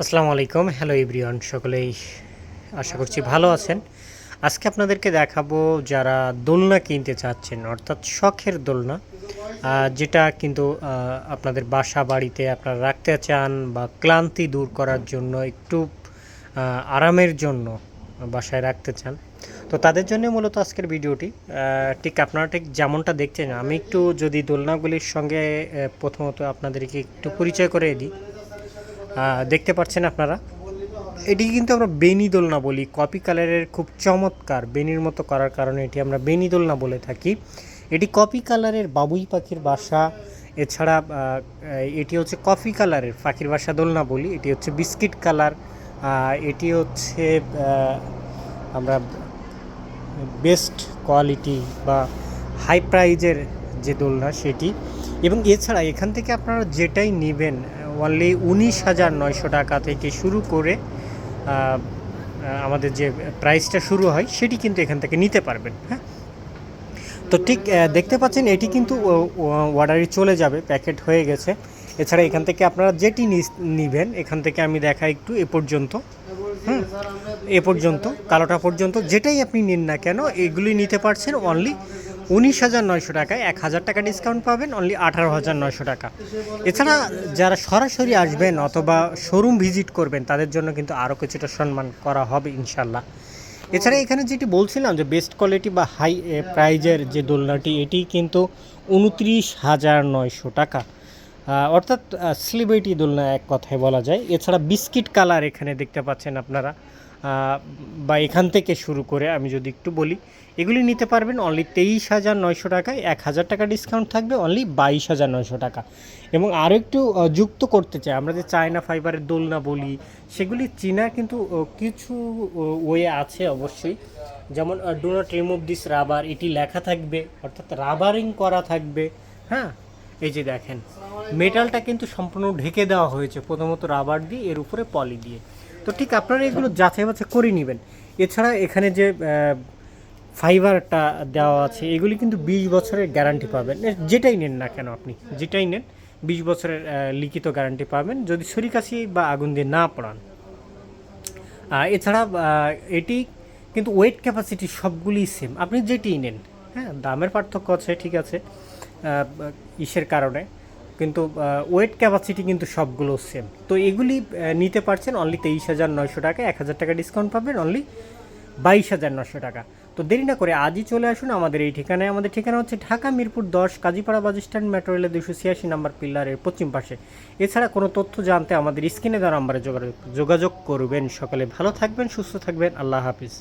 আসসালামু আলাইকুম। Hello everyone সকলেই আশা করছি ভালো আছেন। আজকে আপনাদেরকে দেখাবো যারা দোলনা কিনতে চাচ্ছেন, অর্থাৎ শখের দোলনা যেটা কিন্তু আপনাদের বাসা বাড়িতে আপনারা রাখতে চান বা ক্লান্তি দূর করার জন্য, একটু আরামের জন্য বাসায় রাখতে চান। তো তাদের জন্য মূলত আজকের ভিডিওটি ঠিক আপনারা ঠিক যেমনটা দেখছেন, আমি একটু যদি দোলনাগুলির সঙ্গে প্রথমত আপনাদেরকে একটু পরিচয় করে দিই। দেখতে পাচ্ছেন আপনারা। এটি কিন্তু আমরা বেনি দোলনা বলি। কপি কালারের খুব চমৎকার বেনির মতো করার কারণে এটি আমরা বেনি দোলনা বলে থাকি। এটি কপি কালারের বাবুই পাখির বাসা। এছাড়া এটি হচ্ছে কফি কালারের পাখির বাসা দোলনা বলি। এটি হচ্ছে বিস্কিট কালার। এটি হচ্ছে আমরা বেস্ট কোয়ালিটি বা হাই প্রাইজের যে দোলনা সেটি। এবং এছাড়া এখান থেকে আপনারা যেটাই নেবেন অনলি উনিশ হাজার নয়শো টাকা থেকে শুরু করে আমাদের যে প্রাইসটা শুরু হয়, সেটি কিন্তু এখান থেকে নিতে পারবেন হ্যাঁ? তো ঠিক দেখতে পাচ্ছেন, এটি কিন্তু অর্ডারে চলে যাবে প্যাকেট হয়ে গেছে। এছাড়া এখান থেকে আপনারা যেটি নেবেন, এখান থেকে আমি দেখা একটু এ পর্যন্ত, হুম? এ পর্যন্ত, কালোটা পর্যন্ত, যেটাই আপনি নিন না কেন, এগুলি নিতে পারছেন অনলি উনিশ হাজার নয়শো টাকায় এক হাজার টাকা ডিসকাউন্ট পাবেন অনলি আঠারো হাজার নয়শো টাকা। এছাড়া যারা সরাসরি আসবেন অথবা শোরুম ভিজিট করবেন, তাদের জন্য কিন্তু আরও কিছুটা সম্মান করা হবে ইনশাল্লাহ এছাড়া এখানে যেটি বলছিলাম যে বেস্ট কোয়ালিটি বা হাই প্রাইজের যে দোলনাটি, এটি কিন্তু উনত্রিশ হাজার নয়শো টাকা। অর্থাৎ স্লিব্রিটি দোলনা এক কথায় বলা যায়। এছাড়া বিস্কিট কালার এখানে দেখতে পাচ্ছেন আপনারা। বা এখান থেকে শুরু করে আমি যদি একটু বলি, এগুলি নিতে পারবেন অনলি তেইশ হাজার নয়শো টাকায়। এক হাজার টাকা ডিসকাউন্ট থাকবে অনলি বাইশ হাজার নয়শো টাকা। এবং আরও একটু যুক্ত করতে চাই, আমরা যে চায়না ফাইবারের দোলনা বলি, সেগুলি চীনা কিন্তু কিছু ওয়ে আছে অবশ্যই। যেমন do not remove this rubber এটি লেখা থাকবে, অর্থাৎ রাবারিং করা থাকবে হ্যাঁ? এই যে দেখেন মেটালটা কিন্তু সম্পূর্ণ ঢেকে দেওয়া হয়েছে, প্রথমত রাবার দিয়ে, এর উপরে পলি দিয়ে। তো ঠিক আপনারা এগুলো যাচাই বাছাই করে নেবেন। এছাড়া এখানে যে ফাইবারটা দেওয়া আছে, এগুলি কিন্তু বিশ বছরের গ্যারান্টি পাবেন। যেটাই নেন না কেন আপনি, যেটাই নেন, বিশ বছরের লিখিত গ্যারান্টি পাবেন, যদি ছুরিকাছি বা আগুন দিয়ে না পড়ান। এছাড়া এটি কিন্তু ওয়েট ক্যাপাসিটি সবগুলি সেম আপনি যেটিই নেন হ্যাঁ দামের পার্থক্য আছে, ঠিক আছে ইসের কারণে। কিন্তু ওয়েট ক্যাপাসিটি কিন্তু সবগুলো সেম তো এগুলি নিতে পারছেন অনলি তেইশ হাজার নয়শো টাকা, এক হাজার টাকা ডিসকাউন্ট পাবেন অনলি বাইশ হাজার নশো টাকা। তো দেরি না করে আজই চলে আসুন আমাদের এই ঠিকানায়। আমাদের ঠিকানা হচ্ছে ঢাকা, মিরপুর দশ, কাজীপাড়া বাস স্ট্যান্ড মেট্রো রেলের দুশো ছিয়াশি নাম্বার পিলারের পশ্চিম পাশে। এছাড়া কোনো তথ্য জানতে আমাদের স্ক্রিনে দেওয়া নাম্বারে যোগাযোগ যোগাযোগ করবেন। সকালে ভালো থাকবেন, সুস্থ থাকবেন। আল্লাহ হাফিজ।